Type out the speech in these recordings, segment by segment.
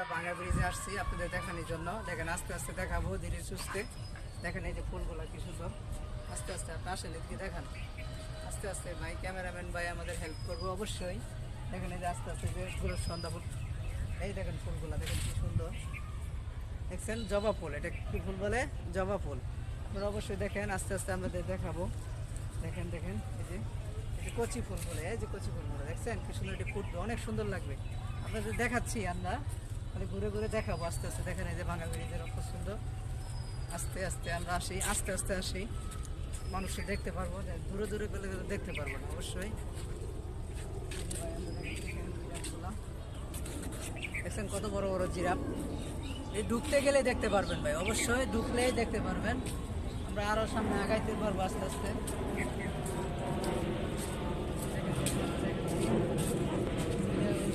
আমরা ভাঙা ব্রিজে আসছি, আপনাদের দেখানোর জন্য। দেখেন, আস্তে আস্তে দেখাবো, ধীরে সুস্থে। দেখেন, এই যে ফুলগুলো কি সুন্দর। আস্তে আস্তে আপনি আসেন, এদিকে দেখান। আস্তে আস্তে, ভাই, ক্যামেরাম্যান ভাই আমাদের হেল্প করব অবশ্যই। দেখেন, এই যে আস্তে আস্তে যে পুরো সন্ধ্যা ফুল এই দেখেন ফুলগুলো, দেখেন কি সুন্দর। দেখছেন? জবা ফুল, এটা কি ফুল বলে? জবা ফুল। আপনারা অবশ্যই দেখেন, আস্তে আস্তে আমাদের দেখাবো। দেখেন দেখেন, এই যে এই যে কচি ফুল বলে, এই যে কচি ফুল বলে, দেখছেন? কি সুন্দর, এটি ফুটবে, অনেক সুন্দর লাগবে। আপনাদের দেখাচ্ছি আমরা। মানে ঘুরে ঘুরে দেখাবো, আস্তে আস্তে। দেখেন এই যে ব্রিজের অত সুন্দর। আস্তে আস্তে আমরা আসি, আস্তে আস্তে আসি। মানুষকে দেখতে পারব, যে দূরে দূরে গেলে দেখতে পারব না, অবশ্যই। দেখছেন কত বড় বড় জিরাফ। এই ঢুকতে গেলে দেখতে পারবেন ভাই, অবশ্যই ঢুকলেই দেখতে পারবেন। আমরা আরও সামনে আগাইতে পারব আস্তে আস্তে।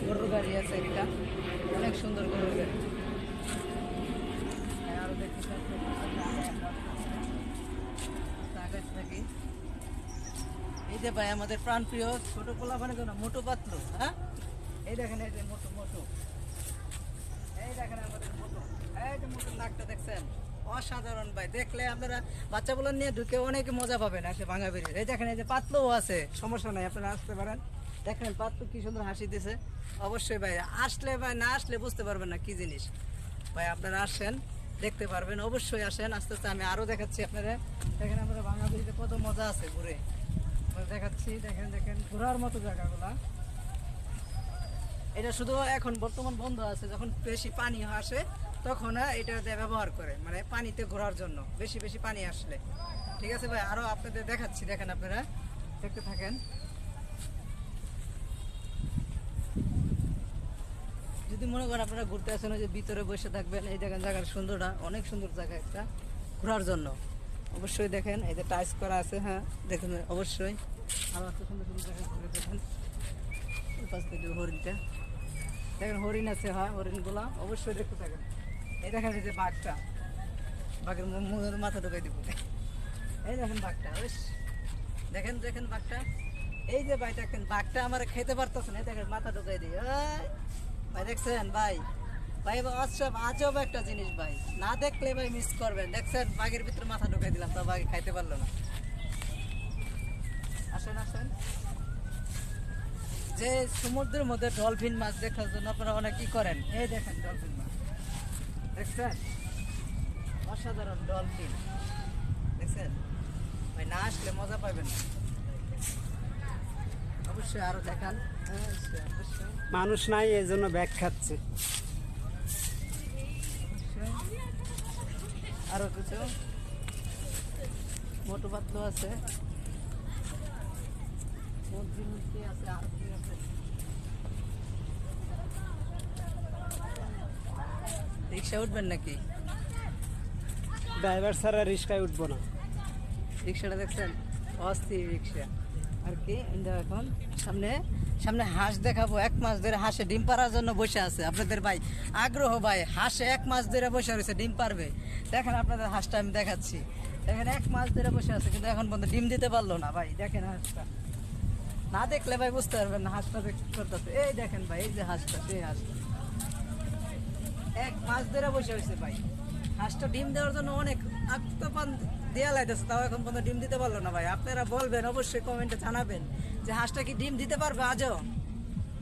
গরুর গাড়ি আছে একটা। অনেক সুন্দর আগাইতে থাকি এই যে ভাই, আমাদের প্রাণ প্রিয় ছোট পোলা মানে কেন মোটো পাতলো হ্যাঁ? এই দেখেন, এই যে মোটো মোটো। এই দেখেন আমাদের মোটো। এই যে মোটো নাকটা দেখছেন? অসাধারণ ভাই। দেখলে আপনারা বাচ্চাগুলো নিয়ে ঢুকে অনেক মজা পাবেন আসে ভাঙা বেরিয়ে। এই দেখেন, এই যে পাতলও আছে, সমস্যা নাই, আপনারা আসতে পারেন। দেখেন পাতলু কি সুন্দর হাসি দিছে অবশ্যই ভাই আসলে ভাই না আসলে বুঝতে পারবেন না কি জিনিস। ভাই, আপনারা আসেন, দেখতে পারবেন, অবশ্যই আসেন। আস্তে আস্তে আমি আরও দেখাচ্ছি আপনারা দেখেন ভাঙা বেরিয়ে কত মজা আছে ঘুরে। দেখাচ্ছি, দেখেন দেখেন, ঘোরার মতো জায়গাগুলা। এটা শুধু এখন বর্তমান বন্ধ আছে, যখন বেশি পানি আসে, তখন এটা ব্যবহার করে মানে পানিতে ঘোরার জন্য, বেশি বেশি পানি আসলে। ঠিক আছে ভাই, আরও আপনাদের দেখাচ্ছি, দেখেন আপনারা, দেখতে থাকেন। যদি মনে করেন আপনারা ঘুরতে আসেন ওই যে ভিতরে বসে থাকবেন, এই দেখেন জায়গার সুন্দরটা অনেক সুন্দর জায়গা একটা ঘোরার জন্য। অবশ্যই দেখেন, এই যে টাইস করা আছে হ্যাঁ দেখেন, অবশ্যই। আরও এত সুন্দর সুন্দর জায়গা ঘুরে দেখেন। হরিণটা। দেখেন, হরিণ আছে হ্যাঁ হরিণগুলো। অবশ্যই দেখতে থাকেন। এই দেখেন এই যে বাঘটা। বাঘের মুখের মাথা ঢুকাই দিব। এই দেখেন বাঘটা, বেশ। দেখেন দেখেন বাঘটা। এই যে ভাই দেখেন, বাঘটা আমার খেতে পারতেছে না। দেখেন, মাথা ঢুকাই দিই। ভাই, দেখছেন ভাই? ভাই আজব আজব একটা জিনিস ভাই। না দেখলে ভাই মিস করবেন। দেখছেন, বাঘের ভিতরে মাথা ঢুকাই দিলাম তো বাঘ খাইতে পারল না। আসেন আসেন। যে সমুদ্রের মধ্যে ডলফিন মাছ দেখার জন্য আপনারা অনেক কি করেন। এই দেখেন ডলফিন মাছ। দেখছেন? অসাধারণ ডলফিন দেখছেন? ভাই, না আসলে মজা পাবেন না। অবশ্যই আরও দেখান। মানুষ নাই এই জন্য ব্যাগ খাচ্ছে। আরও কিছু? মোটু পাতলু আছে। আছে আর কি আছে? রিক্সা উঠবেন নাকি? ড্রাইভার ছাড়া রিক্সায় উঠবো না। রিক্সাটা দেখছেন? অস্থির রিক্সা। আর কি এখন সামনে সামনে হাঁস দেখাবো, এক মাস ধরে হাঁসে ডিম পাড়ার জন্য বসে আছে। আপনাদের ভাই আগ্রহ ভাই, হাঁসে এক মাস ধরে বসে রয়েছে, ডিম পারবে দেখেন আপনাদের হাঁসটা আমি দেখাচ্ছি। দেখেন এক মাস ধরে বসে আছে, কিন্তু এখন পর্যন্ত ডিম দিতে পারল না ভাই, দেখেন হাঁসটা। না দেখলে ভাই বুঝতে পারবেন না হাঁসটা করতেছে। এই দেখেন ভাই, এই যে হাঁসটা, সেই হাঁসটা। এক মাস ধরে বসে হয়েছে ভাই। হাঁসটা ডিম দেওয়ার জন্য অনেক আত্মপান দেওয়া লাগতেছে, তাও এখন পর্যন্ত ডিম দিতে পারল না ভাই। আপনারা বলবেন, অবশ্যই কমেন্টে জানাবেন যে হাঁসটা কি ডিম দিতে পারবে আজও?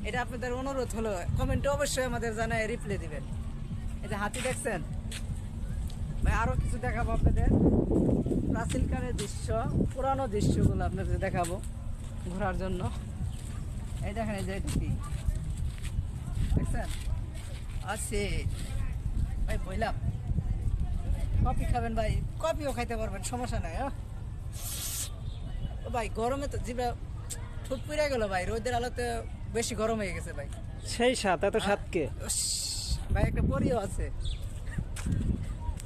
এটা আপনাদের অনুরোধ হলো, কমেন্টে অবশ্যই আমাদের জানায় রিপ্লাই দিবেন। এই যে হাতি দেখছেন? ভাই, আরও কিছু দেখাবো আপনাদের। প্রাচীনকালের দৃশ্য, পুরানো দৃশ্যগুলো আপনাদের দেখাবো ঘোরার জন্য। এই দেখেন, এই যে কি? দেখছেন? আছে। ভাই, বইলাম। কফি খাবেন ভাই কফিও খাইতে পারবেন সমস্যা নাই হ্যাঁ? ও ভাই গরমে তো জিবা ঠুট পুড়ে গেল ভাই রোদের আলোতে বেশি গরম হয়ে গেছে ভাই। সেই সাত এত সাতকে ভাই একটা পরিও আছে।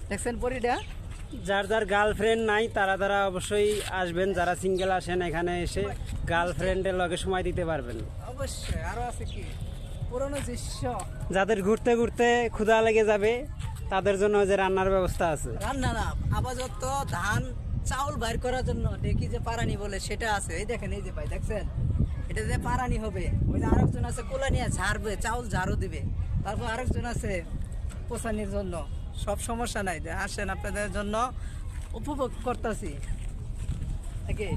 দেখছেন পরিটা? যার যার গার্লফ্রেন্ড নাই তারা তারা অবশ্যই আসবেন। যারা সিঙ্গেল আসেন এখানে এসে গার্লফ্রেন্ডের লগে সময় দিতে পারবেন। অবশ্যই আরও আছে কি? পুরনো দৃশ্য যাদের ঘুরতে ঘুরতে ক্ষুধা লেগে যাবে তাদের জন্য যে রান্নার ব্যবস্থা আছে। রান্না না, আপাতত ধান, চাউল বাইর করার জন্য দেখি যে পারানি বলে সেটা আছে। এই দেখেন, এই যে ভাই, দেখছেন? এটা যে পারানি হবে। ওই যে আরেকজন আছে কোলা নিয়ে ঝাড়বে, চাউল ঝাড়ু দিবে। তারপর আরেকজন আছে পোষানির জন্য। সব সমস্যা নাই। যে আসেন, আপনাদের জন্য উপভোগ করতেছি। নাকি?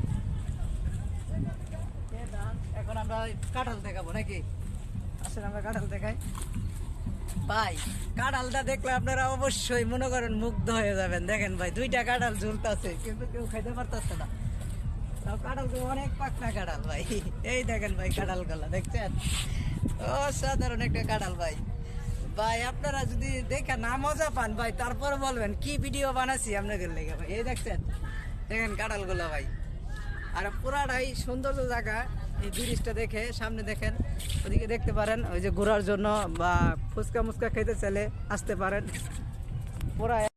এখন আমরা কাঁঠাল দেখাবো নাকি? আসেন, আমরা কাঁঠাল দেখাই। ভাই, কাঁঠালটা দেখলে আপনারা অবশ্যই মনে করেন মুগ্ধ হয়ে যাবেন। দেখেন ভাই, দুইটা কাঁঠাল ঝুলতেছে কিন্তু কেউ খাইতে পারতেছে না। তাও কাঁঠালগুলো অনেক পাকনা কাঁঠাল ভাই। এই দেখেন ভাই কাঁঠাল গলা দেখছেন? অসাধারণ একটা কাঁঠাল ভাই। ভাই, আপনারা যদি দেখে না মজা পান, ভাই, তারপর বলবেন, কি ভিডিও বানাচ্ছি আপনাদের লেগে ভাই। এই দেখছেন? দেখেন কাঁঠালগুলো ভাই। আর পুরাটাই সৌন্দর্য জায়গা। এই ব্রিজটা দেখে, সামনে দেখেন, ওদিকে দেখতে পারেন, ওই যে ঘোরার জন্য বা ফুচকা মুচকা খেতে চাইলে আসতে পারেন। পুরা